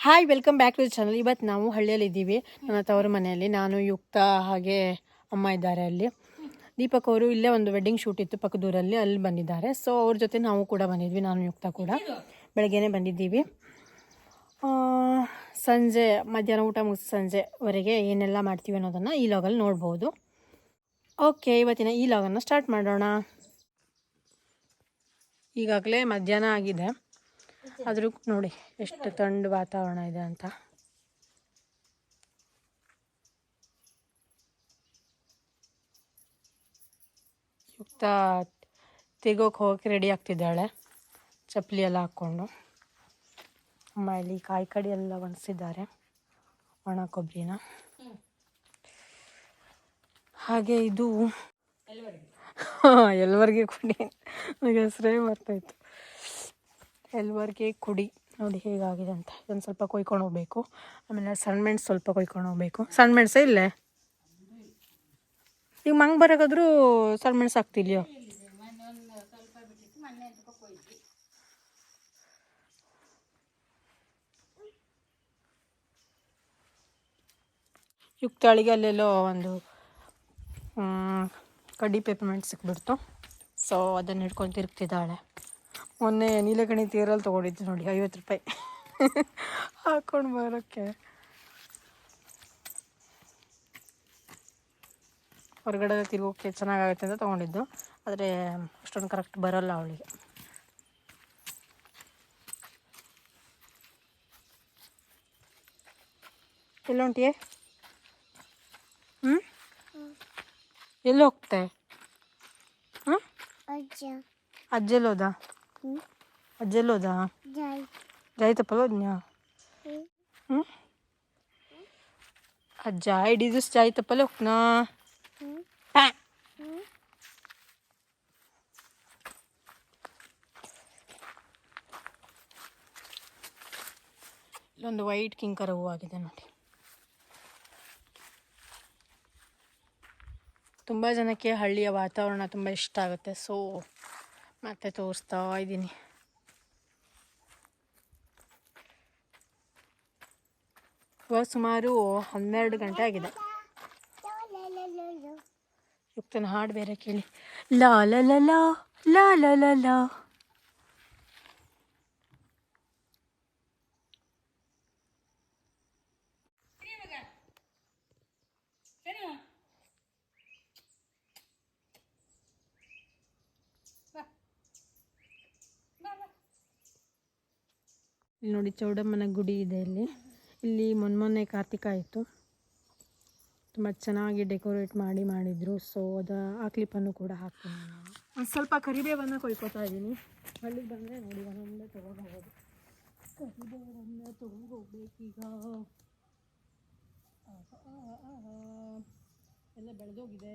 Hi welcome back to channel ಇವತ್ತು ನಾವು ಹಳ್ಳಿಯಲ್ಲಿದ್ದೀವಿ ನನ್ನ ತವರ ಮನೆಯಲ್ಲಿ. ನಾನು, ಯುಕ್ತ, ಹಾಗೆ ಅಮ್ಮ ಇದ್ದಾರೆ ಅಲ್ಲಿ. ದೀಪಕ್ ಅವರು ಇಲ್ಲೇ ಒಂದು ವೆಡ್ಡಿಂಗ್ ಶೂಟ್ ಇತ್ತು ಪಕ್ಕದೂರಲ್ಲಿ. ಅಲ್ಲಿ ಬಂದಿದ್ದಾರೆ. ಸೊ ಅವ್ರ ಜೊತೆ ನಾವು ಕೂಡ ಬಂದಿದ್ವಿ. ನಾನು, ಯುಕ್ತ ಕೂಡ. ಬೆಳಗ್ಗೆನೇ ಬಂದಿದ್ದೀವಿ. ಸಂಜೆ, ಮಧ್ಯಾಹ್ನ ಊಟ ಮುಗಿಸಿ ಸಂಜೆವರೆಗೆ ಏನೆಲ್ಲ ಮಾಡ್ತೀವಿ ಅನ್ನೋದನ್ನು ಈ ಲಾಗಲ್ಲಿ ನೋಡ್ಬೋದು. ಓಕೆ ಇವತ್ತಿನ ಈ ಲಾಗನ್ನು ಸ್ಟಾರ್ಟ್ ಮಾಡೋಣ. ಈಗಾಗಲೇ ಮಧ್ಯಾಹ್ನ ಆಗಿದೆ. ಆದರೂ ನೋಡಿ ಎಷ್ಟು ತಂಡು ವಾತಾವರಣ ಇದೆ ಅಂತ. ಯುಕ್ತ ತೆಗೋಕೆ ಹೋಗಕ್ಕೆ ರೆಡಿ ಆಗ್ತಿದ್ದಾಳೆ. ಚಪ್ಪಲಿ ಎಲ್ಲ ಹಾಕ್ಕೊಂಡು. ಅಮ್ಮ ಇಲ್ಲಿ ಕಾಯಿ ಕಡಿ ಎಲ್ಲ ಒಣಸಿದ್ದಾರೆ ಒಣ ಕೊಬ್ಬರಿನ ಹಾಗೆ ಇದು ಕೊಡಿ ಕುಡಿ. ನನಗೆ ಹೆಸರೇ ಬರ್ತಾಯಿತ್ತು ಎಲ್ವರ್ಗೆ ಕುಡಿ. ನೋಡಿ ಹೇಗಾಗಿದೆ ಅಂತ. ಇದನ್ನು ಸ್ವಲ್ಪ ಕೊಯ್ಕೊಂಡು ಹೋಗ್ಬೇಕು. ಆಮೇಲೆ ಸಣ್ಣ ಮೆಣಸು ಸ್ವಲ್ಪ ಕೊಯ್ಕೊಂಡು ಹೋಗ್ಬೇಕು. ಸಣ್ಣ ಮೆಣಸೇ ಇಲ್ಲೇ? ಈಗ ಮಂಗ್ ಬರೋಕಾದ್ರೂ ಸಣ್ಣ ಮೆಣಸು ಹಾಕ್ತಿಲ್ಯೋ ಯುಕ್ತಾಳಿಗೆ ಅಲ್ಲೆಲ್ಲೋ ಒಂದು ಕಡ್ಡಿ ಪೇಪರ್ಮೆಂಟ್ ಸಿಕ್ಬಿಡ್ತು ಸೊ ಅದನ್ನು ಹಿಡ್ಕೊಂಡು ತಿರುಗ್ತಿದ್ದಾಳೆ. ಮೊನ್ನೆ ನೀಲಗಣಿ ತೀರಲ್ಲಿ ತೊಗೊಂಡಿದ್ದೆ ನೋಡಿ ಐವತ್ತು ರೂಪಾಯಿ. ಹಾಕ್ಕೊಂಡು ಬರೋಕ್ಕೆ. ಹೊರಗಡೆ ತಿರುಗೋಕ್ಕೆ ಚೆನ್ನಾಗಾಗುತ್ತೆ ಅಂತ ತೊಗೊಂಡಿದ್ದು. ಆದರೆ ಅಷ್ಟೊಂದು ಕರೆಕ್ಟ್ ಬರೋಲ್ಲ ಅವಳಿಗೆ. ಎಲ್ಲೊಂಟಿಯೇ ಹ್ಞೂ ಎಲ್ಲಿ ಹೋಗ್ತೆ? ಹಾಂ ಅಜ್ಜ. ಅಜ್ಜೆಲ್ಲೋದ ಹ್ಮ್. ಅಜ್ಜೆಲ್ಲೋದ ಜೈ ಜಾಯ್ತಪ್ಪಲ್ಲೋದ್ನ್ಯಾ ಹ್ಮ್. ಹ್ಞೂ ಅಜ್ಜ ಇಡೀ ದಿವ್ಸ ಜಾಯ್ತಪ್ಪಲ್ಲ ಹೋಗ್ನಾ ಹ್ಮ್. ಪ್ಯಾ ಹ್ಮ್. ಇಲ್ಲೊಂದು ವೈಟ್ ಕಿಂಕರ ಹೂವಾಗಿದೆ ನೋಡಿ ತುಂಬ ಜನಕ್ಕೆ ಹಳ್ಳಿಯ ವಾತಾವರಣ ತುಂಬ ಇಷ್ಟ ಆಗುತ್ತೆ ಸೊ ಮತ್ತೆ ತೋರಿಸ್ತಾ ಇದ್ದೀನಿ ಇವಾಗ ಸುಮಾರು ಹನ್ನೆರಡು ಗಂಟೆ ಆಗಿದೆ. ಯುಕ್ತನ ಹಾಡು ಬೇರೆ ಕೇಳಿ ಲ ಲಾ ಲಾ ಲ ಲ ಇಲ್ಲಿ ನೋಡಿ ಚೌಡಮ್ಮನ ಗುಡಿ ಇದೆ ಇಲ್ಲಿ ಇಲ್ಲಿ ಮೊನ್ನೆ ಕಾರ್ತಿಕ ಆಯಿತು ತುಂಬ ಚೆನ್ನಾಗಿ ಡೆಕೋರೇಟ್ ಮಾಡಿ ಮಾಡಿದರು ಸೊ ಅದು ಆ ಕ್ಲಿಪ್ಪನ್ನು ಕೂಡ ಹಾಕ್ತೀನಿ ನಾನು ಒಂದು ಸ್ವಲ್ಪ ಕರಿಬೇವನ್ನು ಕೊಯ್ಕೋತಾ ಇದ್ದೀನಿ ಹಳ್ಳಿಗೆ ಬಂದರೆ ನೋಡಿ ಒಂದೊಂದೇ ತೊಗೊಂಡು ಕರಿಬೇವನ್ನ ತೊಗೊಂಡು. ಎಲ್ಲ ಬೆಳೆದೋಗಿದೆ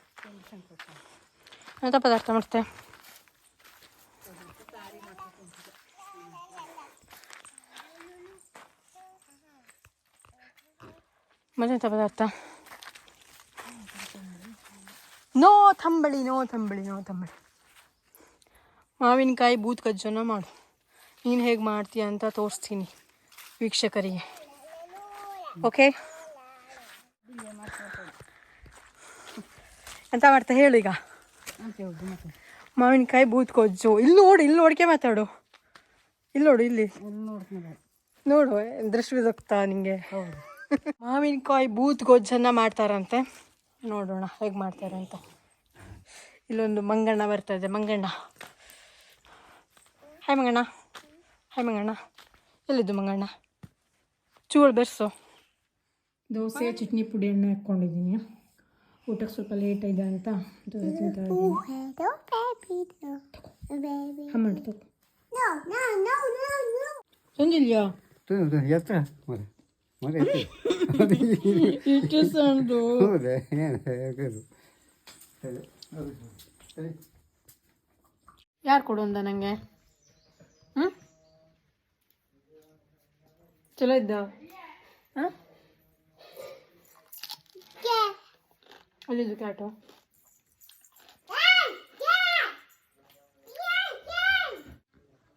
ಎಂಥ ಪದಾರ್ಥ ಮಾಡ್ತೆ ಮತ್ತೆಂಥ ಪದಾರ್ಥ ನೋ ತಂಬಳಿ ನೋ ತಂಬಳಿ ನೋ ತಂಬಳಿ ಮಾವಿನಕಾಯಿ ಬೂತ್ ಕಜ್ಜನ ಮಾಡು ನೀನು ಹೇಗೆ ಮಾಡ್ತೀಯ ಅಂತ ತೋರಿಸ್ತೀನಿ ವೀಕ್ಷಕರಿಗೆ ಓಕೆ ಎಂತ ಮಾಡ್ತಾ ಹೇಳು ಈಗ? ಮಾವಿನಕಾಯಿ ಬೂತ್ ಕೊಜ್ಜು. ಇಲ್ಲಿ ನೋಡು, ಇಲ್ಲಿ ನೋಡ್ಕೆ ಮಾತಾಡು. ಇಲ್ಲಿ ನೋಡು ಇಲ್ಲಿ. ನೋಡು, ದೃಷ್ಟಿ ಬಿದ್ದೋಗ್ತಾ ನಿಂಗೆ. ಮಾವಿನಕಾಯಿ ಬೂತ್ ಗೊಜ್ಜನ್ನ ಮಾಡ್ತಾರಂತೆ. ನೋಡೋಣ, ಹೇಗೆ ಮಾಡ್ತಾರೆ ಅಂತ. ಇಲ್ಲೊಂದು ಮಂಗಣ್ಣ ಬರ್ತಾ ಇದೆ, ಮಂಗಣ್ಣ. ಹಾಯ್ ಮಂಗಣ್ಣ. ಹಾಯ್ ಮಂಗಣ್ಣ. ಎಲ್ಲಿದ್ದು ಮಂಗಣ್ಣ? ಚೂಳು ಬೆರೆಸು. ದೋಸೆ, ಚಟ್ನಿ ಪುಡಿಯನ್ನು ಹಾಕ್ಕೊಂಡಿದ್ದೀನಿ. ಊಟಕ್ಕೆ ಸ್ವಲ್ಪ ಲೇಟ್ ಇದೆ ಅಂತ. ಸಂಜಿಲ್ಯಾ ಎತ್ತರ ಮರೆ ಮರೆ ಎತ್ತರ ಇಷ್ಟು ಸರಿ ಯಾರು ಕೊಡು ಅಂದ ನನಗೆ ಹ್ಞೂ ಚಲೋ ಇದ್ದ? ಹಾಂ ಅಲ್ಲಿದ್ದು ಕ್ಯಾಟು.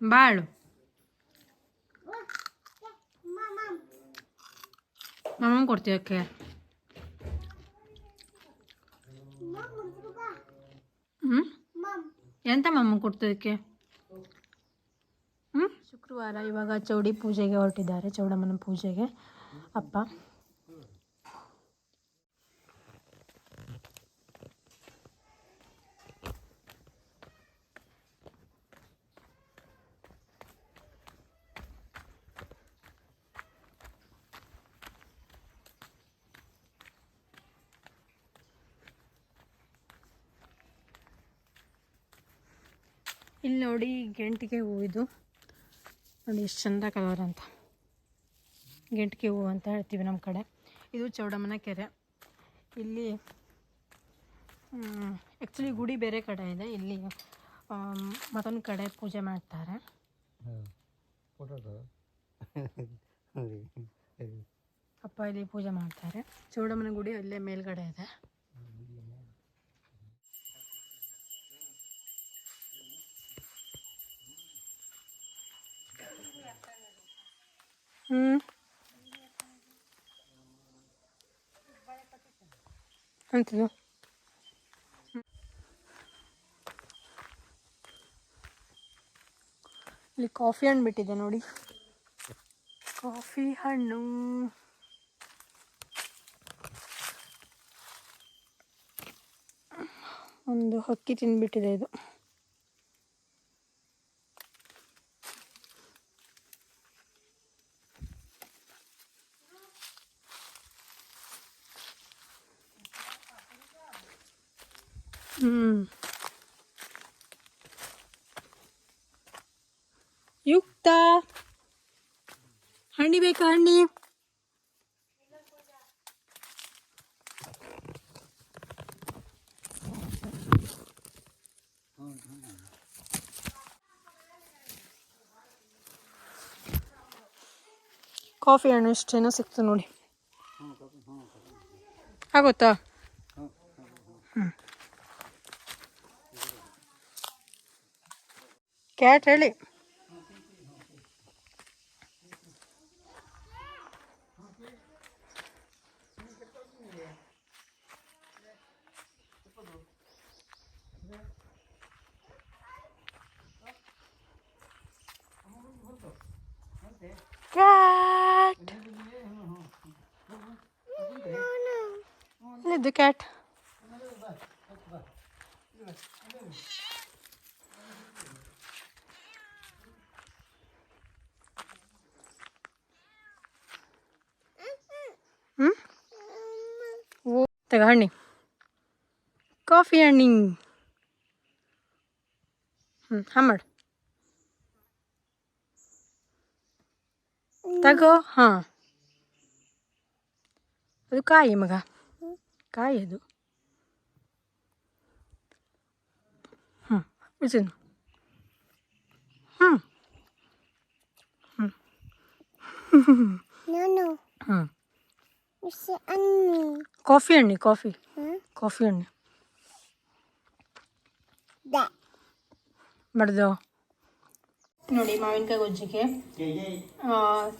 ಬಾಳು. ಮಮ್ಮ ಕೊಡ್ತೀವಿ ಹ್ಞೂ ಎಂತ ಮಮ್ಮ ಕೊಡ್ತದಕ್ಕೆ ಹ್ಞೂ ಶುಕ್ರವಾರ ಇವಾಗ ಚೌಡಿ ಪೂಜೆಗೆ ಹೊರಟಿದ್ದಾರೆ ಚೌಡಮ್ಮನ ಪೂಜೆಗೆ ಅಪ್ಪ. ಇಲ್ಲಿ ನೋಡಿ ಗೆಂಟಿಗೆ ಹೂ ಇದು ನೋಡಿ ಎಷ್ಟು ಚಂದ ಕಲರ್ ಅಂತ. ಗೆಂಟಿಗೆ ಹೂವು ಅಂತ ಹೇಳ್ತೀವಿ ನಮ್ಮ ಕಡೆ. ಇದು ಚೌಡಮ್ಮನ ಕೆರೆ. ಇಲ್ಲಿ ಆ್ಯಕ್ಚುಲಿ ಗುಡಿ ಬೇರೆ ಕಡೆ ಇದೆ. ಇಲ್ಲಿ ಮತ್ತೊಂದು ಕಡೆ ಪೂಜೆ ಮಾಡ್ತಾರೆ. ಅಪ್ಪ ಇಲ್ಲಿ ಪೂಜೆ ಮಾಡ್ತಾರೆ. ಚೌಡಮ್ಮನ ಗುಡಿ ಅಲ್ಲೇ ಮೇಲ್ಗಡೆ ಇದೆ. ಹ್ಞೂ ಅಂತಿದು. ಇಲ್ಲಿ ಕಾಫಿ ಹಣ್ಣು ಬಿಟ್ಟಿದೆ ನೋಡಿ. ಕಾಫಿ ಹಣ್ಣು. ಒಂದು ಹಕ್ಕಿ ತಿಂದ್ಬಿಟ್ಟಿದೆ ಇದು. ಯುಕ್ತ. ಹಣ್ಣಿ ಬೇಕಾ ಹಣ್ಣಿ. ಕಾಫಿ ಹಣ್ಣು ಇಷ್ಟೇನೋ ಸಿಕ್ತು ನೋಡಿ. ಆಗುತ್ತಾ? ಕ್ಯಾಟ್ ಹೇಳಿ ಕ್ಯಾಟ್ ಇಲ್ಲಿದ್ದು ಕ್ಯಾಟ್ ಹ್ಞೂ ಓ ತಗ ಹಣ್ಣಿ. ಕಾಫಿ ಹಣ್ಣಿ ಹ್ಞೂ ಹಾಂ ಮಾಡು. ತಗೋ, ಹಾಂ. ಅದು ಕಾಯಿ ಮಗ. ಕಾಯಿ ಅದು ಹ್ಞೂ ಬಿಸಿನು ಹ್ಞೂ ಹ್ಞೂ. ಹ್ಞೂ ಕಾಫಿ ಹಣ್ಣಿ ಕಾಫಿ? ಕಾಫಿ ಹಣ್ಣಿ That. ಬಡ್ದು ನೋಡಿ ಮಾವಿನಕಾಯಿ ಗೊಜ್ಜಿಗೆ ಆ,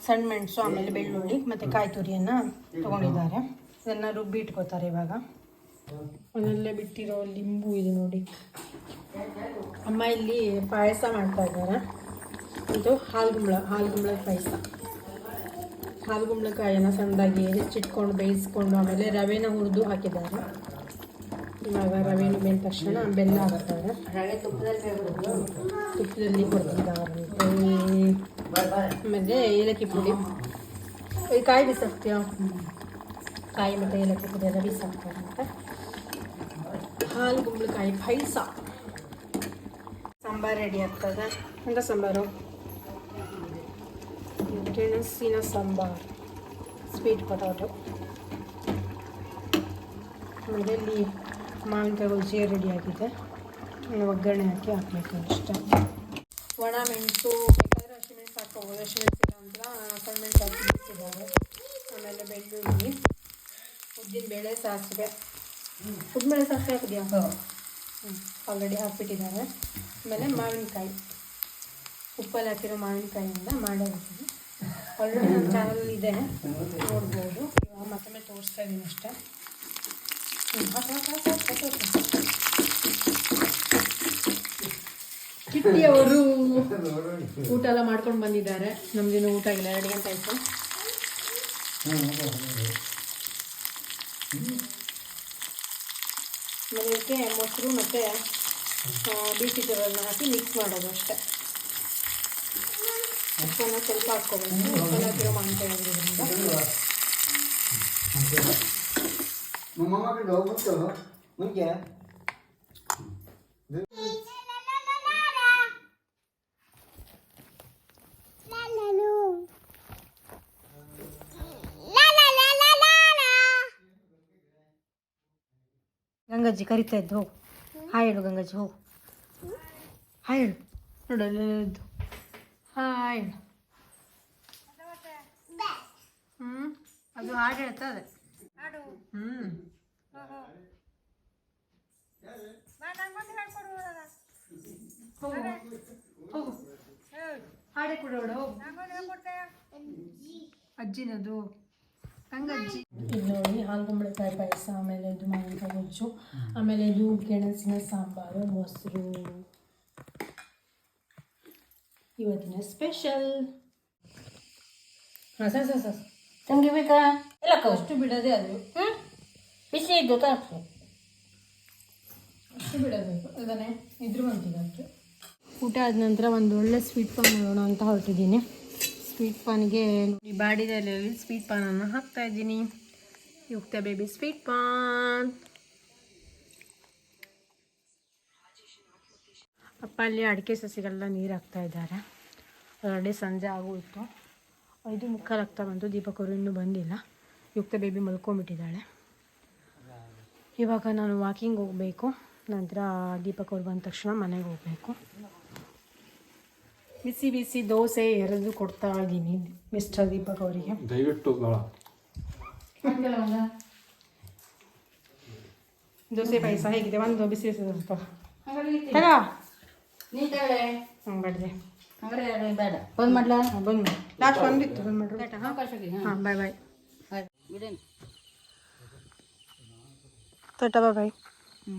ಸಣ್ಣ ಮೆಣಸು ಆಮೇಲೆ ಬೆಳ್ಳುಳ್ಳಿ ಮತ್ತು ಕಾಯಿ ತುರಿಯನ್ನು ತೊಗೊಂಡಿದ್ದಾರೆ. ಇದನ್ನು ರುಬ್ಬಿ ಇಟ್ಕೋತಾರೆ ಇವಾಗ. ಒಂದಲ್ಲೇ ಬಿಟ್ಟಿರೋ ಲಿಂಬು ಇದು ನೋಡಿ. ಅಮ್ಮ ಇಲ್ಲಿ ಪಾಯಸ ಮಾಡ್ತಾ ಇದ್ದಾರೆ. ಇದು ಹಾಲ್ಗುಂಬಳ ಹಾಲ್ಗುಂಬಳ ಪಾಯಸ. ಹಾಲ್ಗುಂಬಳಕಾಯನ್ನ ಸಣ್ಣದಾಗಿ ಹೆಚ್ಚಿಟ್ಕೊಂಡು ಬೇಯಿಸ್ಕೊಂಡು ಆಮೇಲೆ ರವೆನ ಹುರಿದು ಹಾಕಿದ್ದಾರೆ. ಇವಾಗ ರವೆನ ಬೆಂದ ತಕ್ಷಣ ಬೆಲ್ಲ ಹಾಕ್ತಾರೆ. ತುಪ್ಪದಲ್ಲಿ ಕೊಡ್ತಿದ್ದಾರಂತೆ ಆಮೇಲೆ ಏಲಕ್ಕಿ ಪುಡಿ. ಕಾಯಿ ಬಿಸಾಕ್ತೀಯ? ಕಾಯಿ ಮತ್ತು ಏಲಕ್ಕಿ ಎಲ್ಲ ಮತ್ತು ಹಾಲು ಕುಂಬಳಕಾಯಿ ಪಾಯಸ. ಸಾಂಬಾರು ರೆಡಿ ಆಗ್ತದೆ? ಎಂತ ಸಾಂಬಾರು? ಗೆಣಸಿನ ಸಾಂಬಾರು. ಸ್ವೀಟ್ ಪೊಟಾಟೊ ಇದರಲ್ಲಿ ಮಾವಿನಕಾಯಿ ಗೊಜ್ಜಿ ರೆಡಿ ಆಗಿದೆ. ಒಗ್ಗರಣೆ ಹಾಕಿ ಹಾಕಬೇಕು ಇಷ್ಟ ಒಣ ಮೆಣಸು, ಬೇಕಾದರೆ ಹಸಿಮೆಣಸು ಹಾಕ್ಕೋಬೋದು. ಹಸಿಮೆಣಸು ಇಲ್ಲ ಅಂತ ಸಣ್ಣಮೆಣಸು ಹಾಕಿ ಆಮೇಲೆ ಬೆಳ್ಳುಳ್ಳಿ. ಉದ್ದಿನ ಬೇಳೆ ಸಾಸಿವೆ. ಉದ್ದಿನಬೇಳೆ ಸಾಸಿವೆ ಹಾಕಿದ್ಯಾ? ಹ್ಞೂ ಆಲ್ರೆಡಿ ಹಾಕ್ಬಿಟ್ಟಿದ್ದಾರೆ. ಆಮೇಲೆ ಮಾವಿನಕಾಯಿ. ಉಪ್ಪಲ್ಲಿ ಹಾಕಿರೋ ಮಾವಿನಕಾಯಿಯಿಂದ ಮಾಡಿರ್ತೀನಿ ಆಲ್ರೆಡಿ ನನ್ನ ಚಾನಲ್ ಇದೆ. ನೋಡ್ಬೋದು. ಇವಾಗ ಮತ್ತೊಮ್ಮೆ ತೋರಿಸ್ತಾ ಇದ್ದೀನಿ ಅಷ್ಟೇ. ಚಿಟ್ಟಿ. ಕಿಟ್ಟಿ ಅವರು ಊಟ ಎಲ್ಲ ಮಾಡ್ಕೊಂಡು ಬಂದಿದ್ದಾರೆ. ನಮ್ದಿನ ಊಟ ಆಗಿಲ್ಲ ಎರಡು ಗಂಟೆ ಆಯಿತು. ಆಮೇಲೆ ಇದಕ್ಕೆ ಮೊಸರು ಮತ್ತು ಬೀಟಿ ಜೋಳನ ಹಾಕಿ ಮಿಕ್ಸ್ ಮಾಡೋದು ಅಷ್ಟೇ. ಉಪ್ಪನ್ನು ಸ್ವಲ್ಪ ಹಾಕ್ಕೋಬೇಕು. ಉಪ್ಪನ್ನು ಹಾಕಿರೋ ಮೊಮ್ಮಗಳು ಹೋಗ್ಬಿಟ್ಟು ಮುಂಚೆ ಗಂಗಜ್ಜಿ ಕರಿತಾ ಇದ್ದು ಹೋಗು ಹಾಯ್ ಹೇಳು ಗಂಗಜ್ಜಿ ಹೋಗು. ಹಾಯ್ ಹೇಳು. ನೋಡು ಅಲ್ಲೆದ್ದು ಹಾಯ್ ಹೇಳು. ಹ್ಞೂ ಅದು ಹಾಡು ಹೇಳ್ತದೆ ಹ್ಞೂ ಹೋಗು ಹೋಗು. ಹಾಡೆ ಕೊಡೋಣ ಹೋಗು. ಅಜ್ಜಿನದು. ಗಂಗಜ್ಜಿ ಇದು ನೋಡಿ ಹಾಲು ಕುಂಬಳಕಾಯಿ ಪಾಯಸ ಆಮೇಲೆ ಇದು ಮಾವಿನಕಾಯಿ ಗೊಜ್ಜು ಆಮೇಲೆ ಇದು ಗೆಣಸಿನ ಸಾಂಬಾರು ಮೊಸರು. ಇವತ್ತಿನ ಸ್ಪೆಷಲ್. ಹಾಂ ಸರ್ ಸರ್ ಸರ್. ತಂಗಿ ಬೇಕಾ? ಎಲ್ಲ ಅಷ್ಟು ಬಿಡೋದೇ ಅದು. ಹ್ಞೂ ಬಿಸಿ ಇದ್ದು ತರಿಸು. ಅಷ್ಟು ಬಿಡಬೇಕು. ಅದನ್ನೇ ಇದ್ರ ಬಂತಿದ್ದಕ್ಕೆ ಊಟ ಆದ ನಂತರ ಒಂದು ಒಳ್ಳೆ ಸ್ವೀಟ್ ಪಾನ್ ಮಾಡೋಣ ಅಂತ ಹೊರಟಿದ್ದೀನಿ. ಸ್ವೀಟ್ ಪಾನ್ಗೆ ಈ ಬಾಡಿದಲ್ಲಿ ಸ್ವೀಟ್ ಪಾನನ್ನು ಹಾಕ್ತಾ ಇದ್ದೀನಿ. ಯುಕ್ತ ಬೇಬಿ ಸ್ವೀಟ್ ಪಾನ್ ಅಪ್ಪ ಅಲ್ಲಿ ಅಡಿಕೆ ಸಸಿಗಳೆಲ್ಲ ನೀರು ಹಾಕ್ತಾ ಇದ್ದಾರೆ. ಆಲ್ರೆಡಿ ಸಂಜೆ ಆಗೋಯಿತು. ಐದು ಮುಕ್ಕಾಲು ಆಗ್ತಾ ಬಂತು. ದೀಪಕ್ ಅವರು ಇನ್ನೂ ಬಂದಿಲ್ಲ. ಯುಕ್ತ ಬೇಬಿ ಮಲ್ಕೊಂಡ್ಬಿಟ್ಟಿದ್ದಾಳೆ. ಇವಾಗ ನಾನು ವಾಕಿಂಗ್ ಹೋಗಬೇಕು. ನಂತರ ದೀಪಕ್ ಅವ್ರು ಬಂದ ತಕ್ಷಣ ಮನೆಗೆ ಹೋಗಬೇಕು. ಬಿಸಿ ಬಿಸಿ ದೋಸೆ ಎರೆದು ಕೊಡ್ತಾ ಇದ್ದೀನಿ ಮಿಸ್ಟರ್ ದೀಪಕ್ ಅವರಿಗೆ. ದಯವಿಟ್ಟು ಭಾಳ ದೋಸೆ ಪಾಯಸ ಹೇಗಿದೆ? ಒಂದು ಬಿಸಿ ಬಿಸಿ ದೋಸೆ ತಗೋ. ಹಂಗಾರೆ ತಗೋ. ನೀ ತಗೊಳ್ಳೆ. ಹ್ಞೂ ಬಡ್ದೆ ಹಂಗಾರೆ ಅದು ಬೇಡ. ಬಂದ್ ಮಾಡ್ಲಾ? ಬಂದು ಲಾಸ್ಟ್ ಒಂದಿತ್ತು ಬಂದು ಮಾಡ್ರಿ ಹಾಂ ಅವಕಾಶಕ್ಕೆ ಹಾಂ. ಹಾಂ ಬಾಯ್ ಬಾಯ್ ಬಿಡೇನು. ಟಾಟಾ ಬಾಯ್ ಬಾಯ್ ಹ್ಞೂ